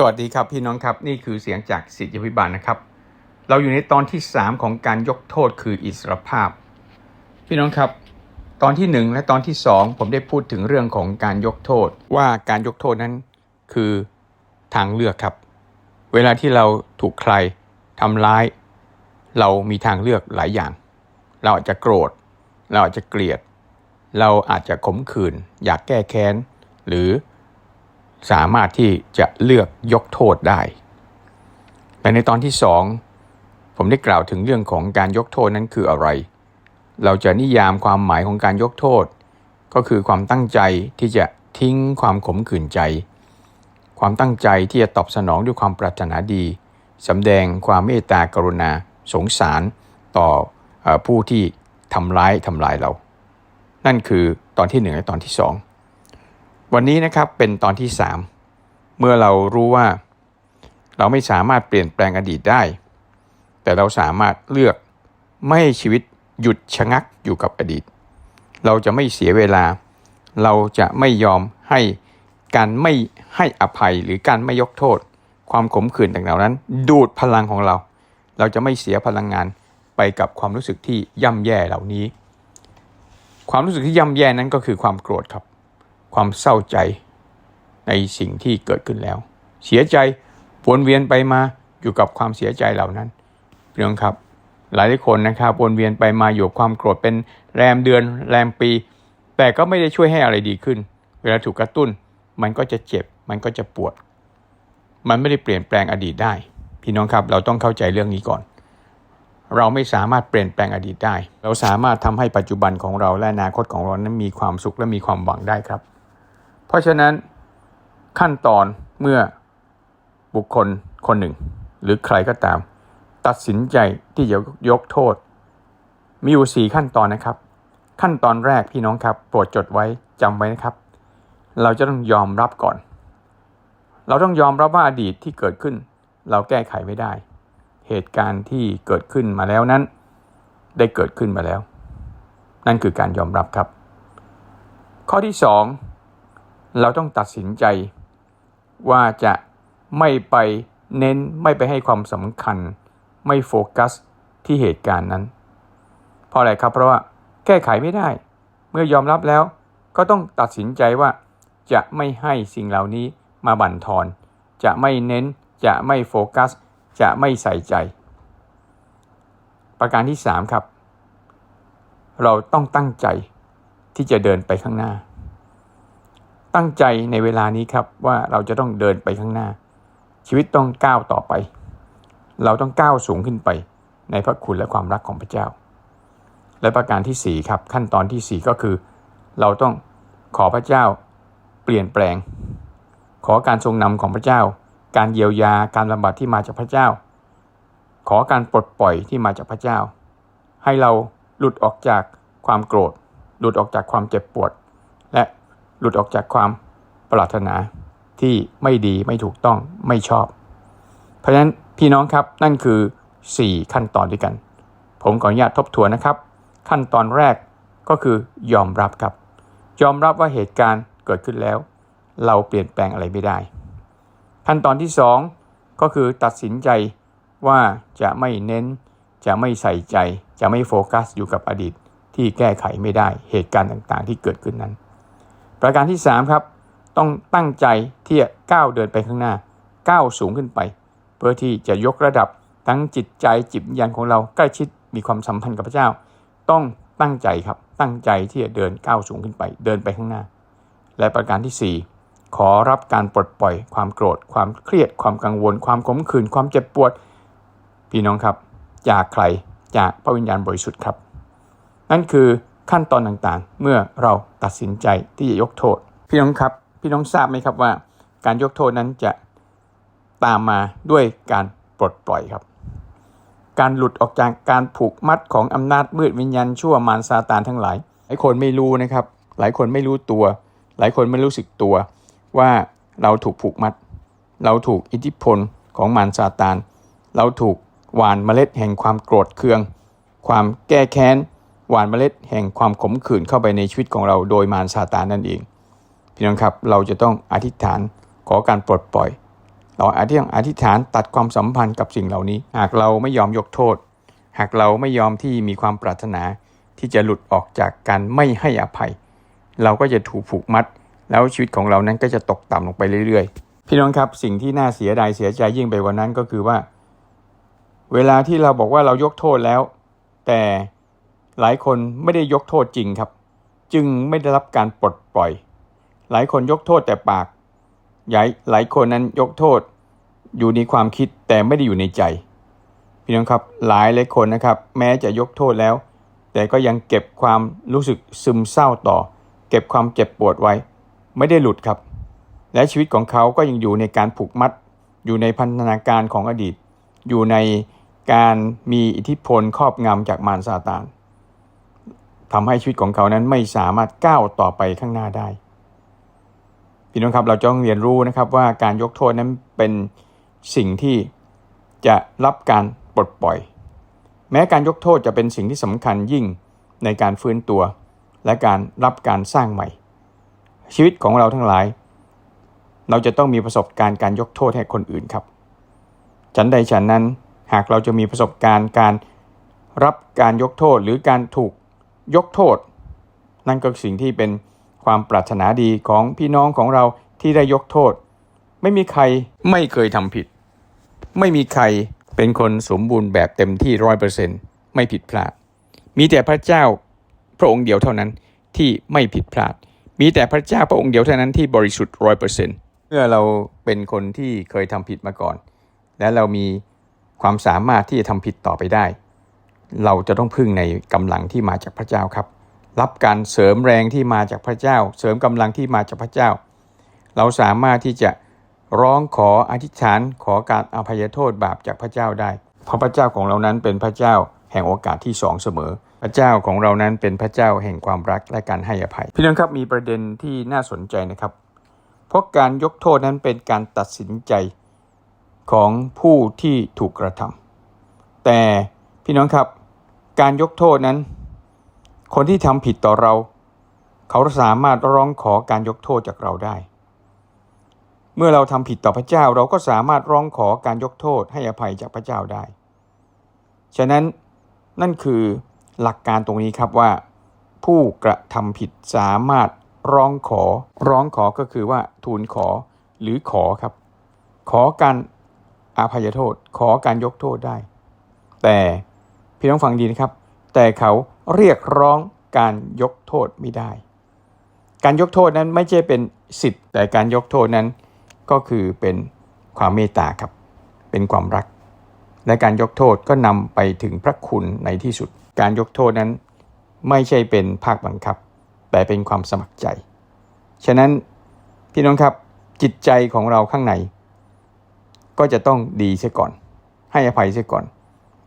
สวัสดีครับพี่น้องครับนี่คือเสียงจากสิทธิพิบาลนะครับ เราอยู่ในตอนที่ 3 ของการยกโทษคืออิสรภาพ พี่น้องครับ ตอนที่ 1 และตอนที่ 2 ผมได้พูดถึงเรื่องของการยกโทษ ว่าการยกโทษนั้นคือทางเลือกครับ เวลาที่เราถูกใครทำร้าย เรามีทางเลือกหลายอย่าง เราอาจจะโกรธ เราอาจจะเกลียด เราอาจจะขมขื่นอยากแก้แค้น หรือ สามารถที่จะเลือกยกโทษได้แต่ในตอนที่สองผมได้กล่าวถึงเรื่องของการยกโทษนั้นคืออะไร เราจะนิยามความหมายของการยกโทษ ก็คือความตั้งใจที่จะทิ้งความขมขื่นใจ ความตั้งใจที่จะตอบสนองด้วยความปรารถนาดีสำแดงความเมตตากรุณาสงสารต่ออผู้ที่ทำร้ายทำลายเรา นั่นคือตอนที่หนึ่งและตอนที่สอง วันนี้นะครับเป็นตอนที่ 3 เมื่อเรารู้ว่า เราไม่สามารถเปลี่ยนแปลงอดีตได้ แต่เราสามารถเลือกไม่ให้ชีวิตหยุดชะงักอยู่กับอดีต เราจะไม่เสียเวลา เราจะไม่ยอมให้การไม่ให้อภัยหรือการไม่ยกโทษ ความขมขื่นต่างๆนั้น ดูดพลังของเรา เราจะไม่เสียพลังงานไปกับความรู้สึกที่ย่ำแย่เหล่านี้ ความรู้สึกที่ย่ำแย่นั้นก็คือความโกรธครับ ความเศร้าใจในสิ่งที่เกิดขึ้นแล้ว เสียใจวนเวียนไปมาอยู่กับความเสียใจเหล่านั้นพี่น้องครับ หลายคนนะครับวนเวียนไปมาอยู่กับความโกรธเป็นแรมเดือนแรมปี แต่ก็ไม่ได้ช่วยให้อะไรดีขึ้น เวลาถูกกระตุ้น มันก็จะเจ็บ มันก็จะปวด มันไม่ได้เปลี่ยนแปลงอดีตได้ พี่น้องครับเราต้องเข้าใจเรื่องนี้ก่อน เราไม่สามารถเปลี่ยนแปลงอดีตได้ เราสามารถทำให้ปัจจุบันของเราและอนาคตของเรานั้นมีความสุขและมีความหวังได้ครับ เพราะฉะนั้นขั้นตอนเมื่อบุคคลคนหนึ่ง หรือใครก็ตาม ตัดสินใจที่จะยกโทษ มีอยู่สี่ขั้นตอนนะครับ ขั้นตอนแรกพี่น้องครับ โปรดจดไว้จำไว้นะครับ เราจะต้องยอมรับก่อน เราต้องยอมรับว่าอดีตที่เกิดขึ้น เราแก้ไขไม่ได้ เหตุการณ์ที่เกิดขึ้นมาแล้วนั้น ได้เกิดขึ้นมาแล้ว นั่นคือการยอมรับครับ ข้อที่สอง เราต้องตัดสินใจ ว่าจะไม่ไปเน้นไม่ไปให้ความสำคัญ ไม่โฟกัสที่เหตุการณ์นั้น เพราะอะไรครับ เพราะว่าแก้ไขไม่ได้ เมื่อยอมรับแล้วก็ต้องตัดสินใจว่าจะไม่ให้สิ่งเหล่านี้มาบั่นทอน จะไม่เน้น จะไม่โฟกัส จะไม่ใส่ใจ ประการที่ 3 ครับ เราต้องตั้งใจที่จะเดินไปข้างหน้า ตั้งใจในเวลานี้ครับว่าเราจะต้องเดินไปข้างหน้า ชีวิตต้องก้าวต่อไป เราต้องก้าวสูงขึ้นไป ในพระคุณและความรักของพระเจ้า และประการที่4ครับขั้นตอนที่ 4 ก็คือ เราต้องขอพระเจ้าเปลี่ยนแปลง ขอการทรงนำของพระเจ้า การเยียวยาการบำบัดที่มาจากพระเจ้า ขอการปลดปล่อยที่มาจากพระเจ้า ให้เราหลุดออกจากความโกรธ หลุดออกจากความเจ็บปวด และ หลุดออกจากความปรารถนาที่ไม่ดีไม่ถูกต้องไม่ชอบ เพราะฉะนั้นพี่น้องครับนั่นคือ 4 ขั้นตอนด้วยกัน ผมขออนุญาตทบทวนนะครับ ขั้นตอนแรกก็คือยอมรับครับ ยอมรับว่าเหตุการณ์เกิดขึ้นแล้ว เราเปลี่ยนแปลงอะไรไม่ได้ ขั้นตอนที่ 2 ก็คือตัดสินใจว่าจะไม่เน้น จะไม่ใส่ใจ จะไม่โฟกัสอยู่กับอดีตที่แก้ไขไม่ได้เหตุการณ์ต่างๆ ที่เกิดขึ้นนั้น ประการที่ 3 ครับ ต้องตั้งใจที่จะก้าวเดินไปข้างหน้า ก้าวสูงขึ้นไป เพื่อที่จะยกระดับทั้งจิตใจจิตวิญญาณของเราใกล้ชิดมีความสัมพันธ์กับพระเจ้า ต้องตั้งใจครับตั้งใจที่จะเดินก้าวสูงขึ้นไป เดินไปข้างหน้า และประการที่ 4 ขอรับการปลดปล่อย ความโกรธ ความเครียด ความกังวล ความขมขื่นความเจ็บปวด พี่น้องครับ จากใครจากพระวิญญาณบริสุทธิ์ครับ นั่นคือ ขั้นตอนต่างๆ เมื่อเราตัดสินใจที่จะยกโทษ พี่น้องครับ พี่น้องทราบไหมครับว่า การยกโทษนั้นจะตามมาด้วยการปลดปล่อยครับ การหลุดออกจากการผูกมัดของอำนาจมืดวิญญาณชั่วมารซาตานทั้งหลาย หลายคนไม่รู้นะครับ หลายคนไม่รู้ตัว หลายคนไม่รู้สึกตัว ว่าเราถูกผูกมัด เราถูกอิทธิพลของมารซาตาน เราถูกหวานเมล็ดแห่งความโกรธเคือง ความแก้แค้น หวานเมล็ดแห่งความขมขื่นเข้าไปในชีวิตของเราโดยมารซาตานนั่นเอง พี่น้องครับเราจะต้องอธิษฐานขอการปลดปล่อย เราอาจจะต้อธิษฐานตัดความสัมพันธ์กับสิ่งเหล่านี้ หากเราไม่ยอมยกโทษ หากเราไม่ยอมที่มีความปรารถนาที่จะหลุดออกจากการไม่ให้อภัย เราก็จะถูกผูกมัด แล้วชีวิตของเรานั้นก็จะตกต่ำลงไปเรื่อยๆ พี่น้องครับสิ่งที่น่าเสียดายเสียใจยิ่งไปกว่านั้นก็คือว่า เวลาที่เราบอกว่าเรายกโทษแล้ว แต่ หลายคนไม่ได้ยกโทษจริงครับ จึงไม่ได้รับการปลดปล่อย หลายคนยกโทษแต่ปากหลายหลายคนนั้นยกโทษ อยู่ในความคิดแต่ไม่ได้อยู่ในใจ พี่น้องครับหลายหลายคนนะครับ แม้จะยกโทษแล้ว แต่ก็ยังเก็บความรู้สึกซึมเศร้าต่อ เก็บความเจ็บปวดไว้ ไม่ได้หลุดครับ และชีวิตของเขาก็ยังอยู่ในการผูกมัด อยู่ในพันธนาการของอดีต อยู่ในการมีอิทธิพลครอบงำจากมารซาตาน ทำให้ชีวิตของเขานั้นไม่สามารถก้าวต่อไปข้างหน้าได้ พี่น้องครับเราจะต้องเรียนรู้นะครับว่าการยกโทษนั้นเป็นสิ่งที่จะรับการปลดปล่อย แม้การยกโทษจะเป็นสิ่งที่สำคัญยิ่งในการฟื้นตัว และการรับการสร้างใหม่ ชีวิตของเราทั้งหลาย เราจะต้องมีประสบการณ์การยกโทษให้คนอื่นครับ ฉันใดฉันนั้นหากเราจะมีประสบการณ์การรับการยกโทษหรือการถูก ยกโทษ นั่นก็สิ่งที่เป็นความปรารถนาดีของพี่น้องของเราที่ได้ยกโทษ ไม่มีใครไม่เคยทำผิด ไม่มีใครเป็นคนสมบูรณ์แบบเต็มที่ร้อยเปอร์เซ็นต์ไม่ผิดพลาด มีแต่พระเจ้าพระองค์เดียวเท่านั้นที่ไม่ผิดพลาด มีแต่พระเจ้าพระองค์เดียวเท่านั้นที่บริสุทธิ์ร้อยเปอร์เซ็นต์เมื่อเราเป็นคนที่เคยทำผิดมาก่อน และเรามีความสามารถที่จะทำผิดต่อไปได้ เราจะต้องพึ่งในกำลังที่มาจากพระเจ้าครับ รับการเสริมแรงที่มาจากพระเจ้า เสริมกำลังที่มาจากพระเจ้า เราสามารถที่จะร้องขออธิษฐานขอการอภัยโทษบาปจากพระเจ้าได้เพราะพระเจ้าของเรานั้นเป็นพระเจ้าแห่งโอกาสที่สองเสมอ พระเจ้าของเรานั้นเป็นพระเจ้าแห่งความรักและการให้อภัย พี่น้องครับมีประเด็นที่น่าสนใจนะครับ เพราะการยกโทษนั้นเป็นการตัดสินใจของผู้ที่ถูกกระทำแต่พี่น้องครับ การยกโทษนั้น คนที่ทำผิดต่อเรา เขาสามารถร้องขอการยกโทษจากเราได้ เมื่อเราทำผิดต่อพระเจ้าเราก็สามารถร้องขอการยกโทษให้อภัยจากพระเจ้าได้ ฉะนั้นนั่นคือหลักการตรงนี้ครับว่า ผู้กระทำผิดสามารถร้องขอ ร้องขอก็คือว่าทูลขอหรือขอครับ ขอการอาภัยโทษ ขอการยกโทษได้ แต่ พี่น้องฟังดีนะครับ แต่เขาเรียกร้องการยกโทษไม่ได้ การยกโทษนั้นไม่ใช่เป็นสิทธิ์ แต่การยกโทษนั้นก็คือเป็นความเมตตาครับ เป็นความรัก และการยกโทษก็นำไปถึงพระคุณในที่สุด การยกโทษนั้นไม่ใช่เป็นภาคบังคับ แต่เป็นความสมัครใจ ฉะนั้นพี่น้องครับจิตใจของเราข้างใน ก็จะต้องดีเสียก่อน ให้อภัยเสียก่อน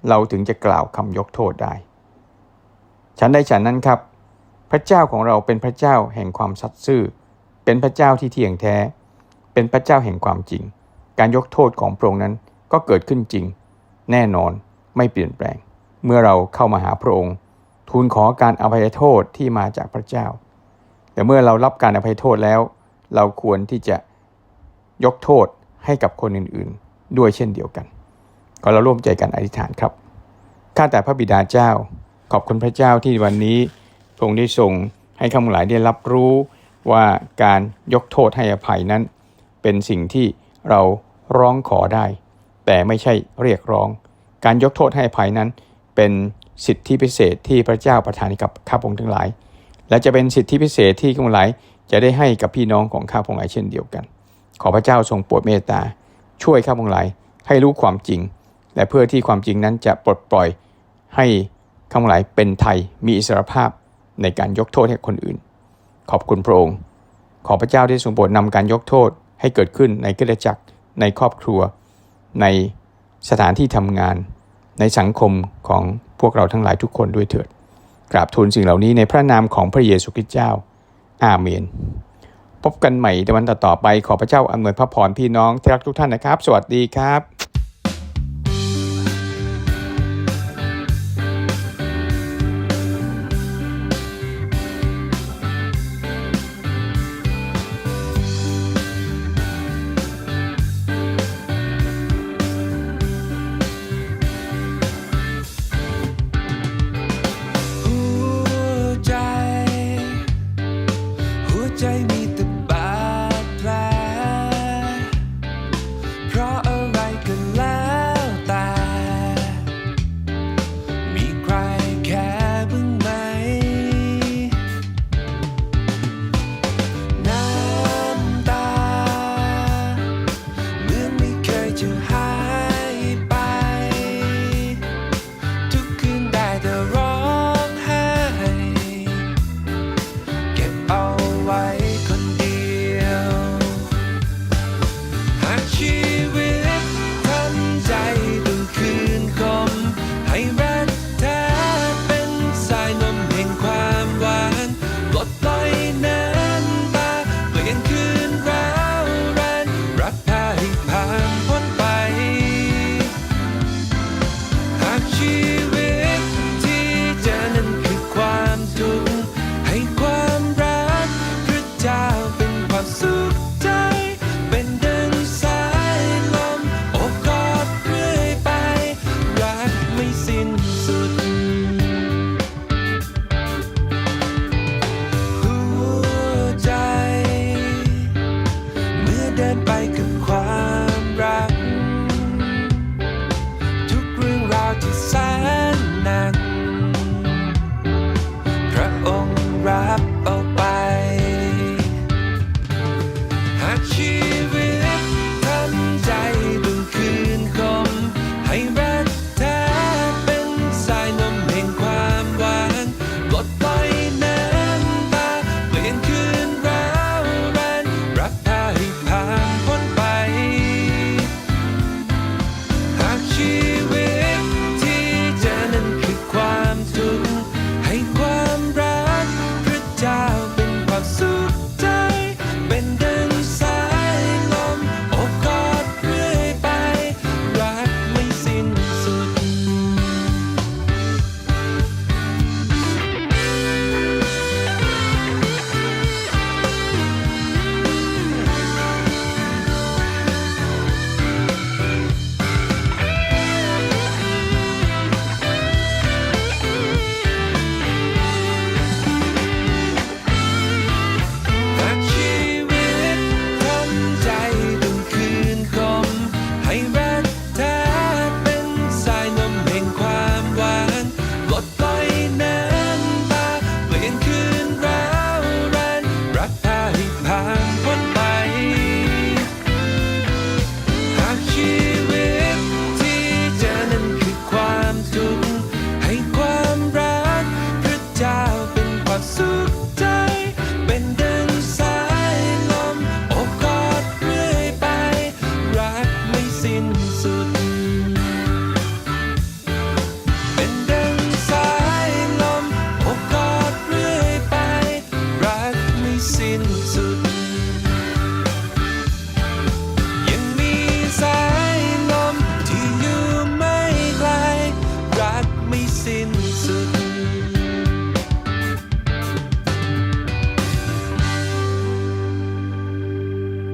เราถึงจะกล่าวคำยกโทษได้ ฉันได้ฉันนั้นครับ พระเจ้าของเราเป็นพระเจ้าแห่งความสัตย์ซื่อ เป็นพระเจ้าที่เที่ยงแท้ เป็นพระเจ้าแห่งความจริง การยกโทษของพระองค์นั้นก็เกิดขึ้นจริง แน่นอนไม่เปลี่ยนแปลง เมื่อเราเข้ามาหาพระองค์ทูลขอการอภัยโทษที่มาจากพระเจ้า แต่เมื่อเรารับการอภัยโทษแล้ว เราควรที่จะยกโทษให้กับคนอื่นๆ ด้วยเช่นเดียวกัน ก็เราร่วมใจกันอธิษฐานครับข้าแต่พระบิดาเจ้า ขอบคุณพระเจ้าที่วันนี้พระองค์ได้ทรงให้ข้าพหลายได้รับรู้ว่าการยกโทษให้อภัยนั้น เป็นสิ่งที่เราร้องขอได้ แต่ไม่ใช่เรียกร้อง การยกโทษให้อภัยนั้น เป็นสิทธิพิเศษที่พระเจ้าประทานกับข้าพงทั้งหลาย และจะเป็นสิทธิพิเศษที่ข้าพงหลายจะได้ให้กับพี่น้องของข้าพงหลายเช่นเดียวกัน ขอพระเจ้าทรงโปรดเมตตาช่วยข้าพงหลายให้รู้ความจริง และเพื่อที่ความจริงนั้นจะปลดปล่อยให้ข้างหลายเป็นไทยมีอิสรภาพในการยกโทษให้คนอื่น ขอบคุณพระองค์ ขอพระเจ้าได้ทรงโปรดนำการยกโทษให้เกิดขึ้นในกิจจักรในครอบครัว ในสถานที่ทำงาน ในสังคมของพวกเราทั้งหลายทุกคนด้วยเถิด กราบทูลสิ่งเหล่านี้ในพระนามของพระเยซูคริสต์เจ้า อาเมน พบกันใหม่ในวันต่อๆไปขอพระเจ้าอำนวยพระพรพี่น้องที่รักทุกท่านนะครับ สวัสดีครับ